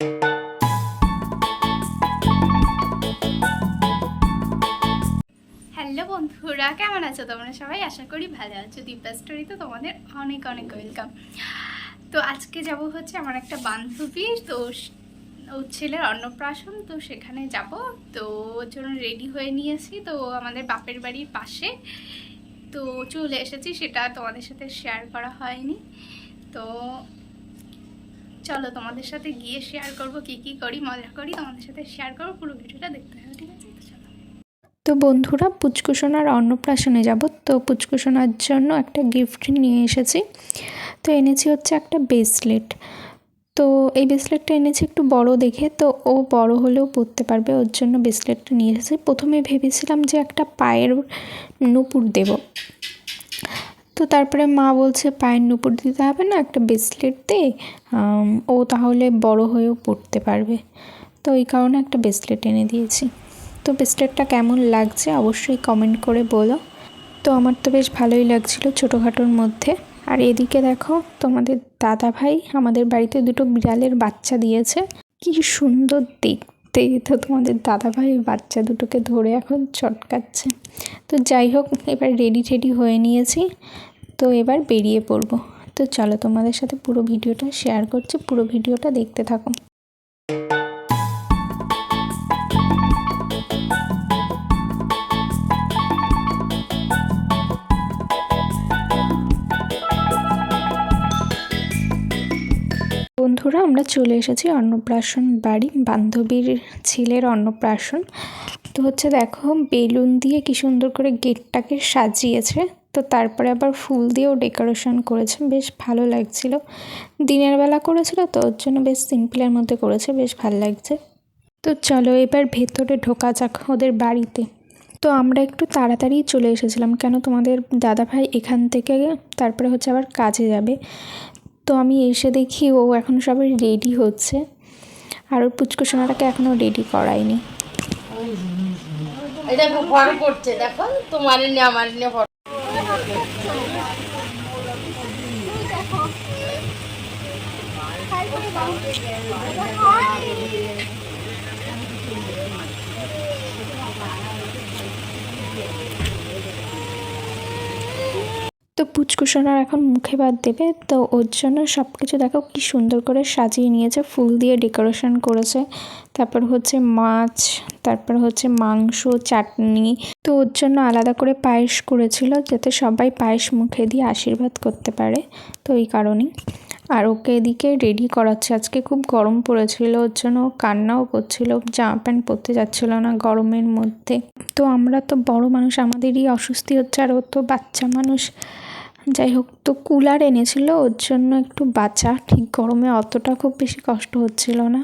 Hello বন্ধুরা, কেমন আছো তোমরা সবাই? আশা করি ভালো আছো। দীপা স্টোরিতে তোমাদের অনেক অনেক ওয়েলকাম তো আজকে যাব হচ্ছে আমার একটা বান্ধবী, তো ওর ছেলের অন্নপ্রাশন, তো সেখানে যাব। তো ওর জন্য রেডি হয়ে নিয়েছি, তো আমাদের বাপের বাড়ির পাশে। তো চলে এসেছি, সেটা তোমাদের সাথে শেয়ার করা হয়নি। তো চলো তোমাদের সাথে গিয়ে শেয়ার করব, কি কি করি, মজা করি, তোমাদের সাথে শেয়ার করব, পুরো ভিডিওটা দেখতে হবে ঠিক আছে? তো তো বন্ধুরা পুচকুসোনার অন্নপ্রাশনে যাব। তো পুচকুসোনার জন্য একটা গিফট নিয়ে এসেছি। তো এনেছি হচ্ছে একটা ব্রেসলেট তো এই ব্রেসলেটটা এনেছি একটু বড় দেখে। তো ও বড় হলেও পরতে পারবে, ওর জন্য ব্রেসলেটটা নিয়ে এসেছি। প্রথমে ভেবেছিলাম যে একটা পায়ের নুপুর দেব। তো তারপরে মা বলছে, পায়ের নুপুর দিতে হবে না, একটা ব্রেসলেট দে ও তাহলে বড় হয়েও পড়তে পারবে। তো এই কারণে একটা ব্রেসলেট এনে দিয়েছি। তো ব্রেসলেটটা কেমন লাগছে অবশ্যই কমেন্ট করে বলো। তো আমার তো বেশ ভালোই লাগছিল ছোটোখাটোর মধ্যে। আর এদিকে দেখো, তোমাদের দাদা ভাই আমাদের বাড়িতে দুটো বিড়ালের বাচ্চা দিয়েছে। কি সুন্দর দেখতে। তো তোমাদের দাদা ভাই বাচ্চা দুটোকে ধরে এখন চটকাচ্ছে। তো যাই হোক, এবার রেডি টেডি হয়ে নিয়েছি। তো এবার বেরিয়ে পড়ব। তো চলো তোমাদের সাথে পুরো ভিডিওটা শেয়ার করছি, পুরো ভিডিওটা দেখতে থাকো। বন্ধুরা, আমরা চলে এসেছি অন্নপ্রাশন বাড়ি। বান্ধবীর ছেলের অন্নপ্রাশন। তো হচ্ছে দেখো, বেলুন দিয়ে কি সুন্দর করে গেটটাকে সাজিয়েছে। তো তারপরে আবার ফুল দিয়েও ডেকোরেশন করেছে, বেশ ভালো লাগছিল। দিনের বেলা করেছিল তো, ওর জন্য বেশ সিম্পলের মধ্যে করেছে, বেশ ভালো লাগছে। তো চলো এবার ভেতরে ঢোকা যাক ওদের বাড়িতে। তো আমরা একটু তাড়াতাড়ি চলে এসেছিলাম, কেন তোমাদের দাদাভাই এখান থেকে তারপরে হচ্ছে আবার কাজে যাবে। তো আমি এসে দেখি ও এখন সবাই রেডি হচ্ছে, আর ওর পুচকু সোনাটাকে এখনও রেডি করায়নি। এটা করছে, দেখো, তোমার নিয়ে আমার নিয়ে ফটো তো পুচকুসোনার এখন মুখে ভাত দেবে, তো ওর জন্য সব কিছু দেখো কি সুন্দর করে সাজিয়ে নিয়েছে, ফুল দিয়ে ডেকোরেশন করেছে। তারপর হচ্ছে মাছ, তারপর হচ্ছে মাংস, চাটনি। তো ওর জন্য আলাদা করে পায়েস করেছিল যাতে সবাই পায়েস মুখে দিয়ে আশীর্বাদ করতে পারে, তো এই কারণেই। আর ওকে এদিকে রেডি করাচ্ছে, আজকে খুব গরম পড়েছিল, ওর জন্য কান্নাও করছিল, জামা প্যান্ট পরতে যাচ্ছিল না গরমের মধ্যে। তো আমরা তো বড় মানুষ, আমাদেরই অস্বস্তি হচ্ছে, আর ও তো বাচ্চা মানুষ। যাই হোক, তো কুলার এনেছিল, ওর জন্য একটু বাঁচা। ঠিক গরমে অতটা খুব বেশি কষ্ট হচ্ছিল না।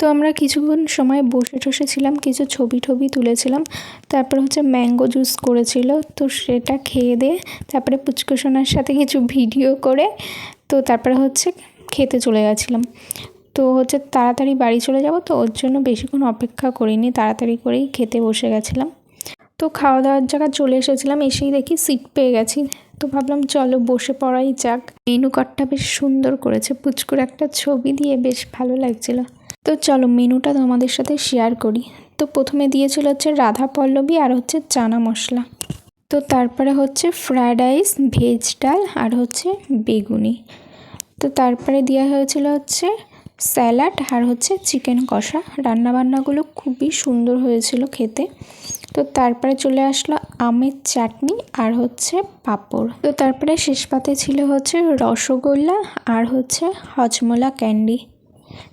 তো আমরা কিছুক্ষণ সময় বসে টসে ছিলাম, কিছু ছবি টবি তুলেছিলাম। তারপর হচ্ছে ম্যাঙ্গো জুস করেছিল, তো সেটা খেয়ে দিয়ে তারপরে পুচকুসোনার সাথে কিছু ভিডিও করে তো তারপরে হচ্ছে খেতে চলে গেছিলাম। তো হচ্ছে তাড়াতাড়ি বাড়ি চলে যাব, তো ওর জন্য বেশিক্ষণ অপেক্ষা করিনি, তাড়াতাড়ি করেই খেতে বসে গেছিলাম। তো খাওয়া দাওয়ার জায়গা চলে এসেছিলাম, এসেই দেখি সিট পেয়ে গেছি। তো ভাবলাম চলো বসে পড়াই যাক। মেনু কার্ডটা বেশ সুন্দর করেছে, পুচকুর একটা ছবি দিয়ে বেশ ভালো লাগছিল। তো চলো মেনুটা তোমাদের সাথে শেয়ার করি। তো প্রথমে দিয়েছিল হচ্ছে রাধা পল্লবী আর হচ্ছে চানা মশলা। তো তারপরে হচ্ছে ফ্রায়েড রাইস ভেজ ডাল আর হচ্ছে বেগুনি। তো তারপরে দেওয়া হয়েছিল হচ্ছে স্যালাড আর হচ্ছে চিকেন কষা। রান্নাবান্নাগুলো খুবই সুন্দর হয়েছিল খেতে। তো তারপরে চলে আসলো আমের চাটনি আর হচ্ছে পাঁপড়। তো তারপরে শেষ পাতে ছিল হচ্ছে রসগোল্লা আর হচ্ছে হজমোলা ক্যান্ডি।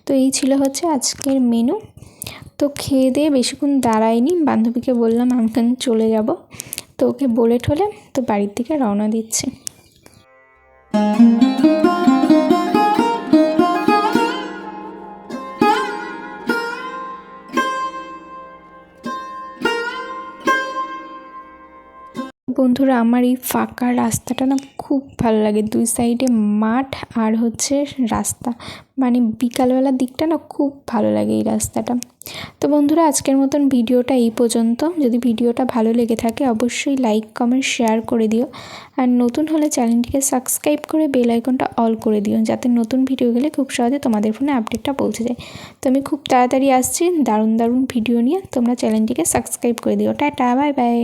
তো এই ছিল হচ্ছে আজকের মেনু তো খেয়ে দিয়ে বেশিক্ষণ দাঁড়াইনি বান্ধবীকে বললাম, আমি চলে যাব। তো ওকে বলে ঠলে তো বাড়ির দিকে রওনা দিচ্ছি। বন্ধুরা, আমার এই ফাঁকা রাস্তাটা না খুব ভালো লাগে। দুই সাইডে মাঠ আর হচ্ছে রাস্তা। মানে বিকালবেলার দিকটা না খুব ভালো লাগে এই রাস্তাটা। তো বন্ধুরা, আজকের মতন ভিডিওটা এই পর্যন্ত। যদি ভিডিওটা ভালো লেগে থাকে, অবশ্যই লাইক, কমেন্ট, শেয়ার করে দিও। আর নতুন হলে চ্যানেলটিকে সাবস্ক্রাইব করে বেল আইকনটা অল করে দিও, যাতে নতুন ভিডিও গেলে খুব সহজে তোমাদের ফোনে আপডেটটা পৌঁছে যায়। তো আমি খুব তাড়াতাড়ি আসছি, দারুণ দারুণ ভিডিও নিয়ে। তোমরা চ্যানেলটিকে সাবস্ক্রাইব করে দিও। Tata, bye bye.